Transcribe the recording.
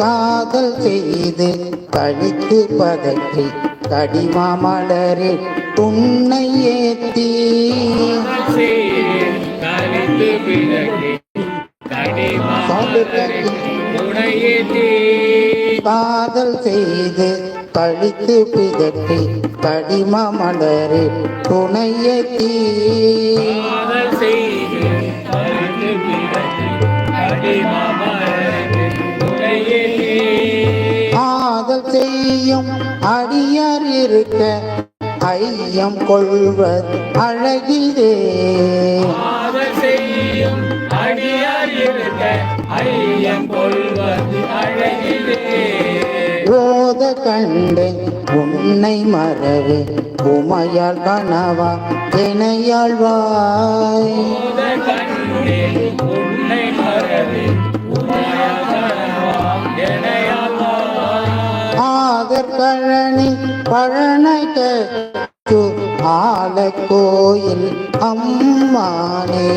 காதல் செய்து கழித்து பதற்றி கடிமாமலரில் துண்ணை ஏத்தி. காதல் செய்து கழித்து பிதற்றி கடிமாமலரில் துணையேத்தி காதல் செய்து கழித்து பிறகு கடிமாமலரில் காதல் செய்யும் அடியார் இருக்க ஐயம் கொள்வது அழகிலே. ஓத கண்டேன் உன்னை மறவே உமையால் கனவா இணையாழ்வாய் ஆதர் கழனி பழனைக்கு ஆலக்கோயில் அம்மானே.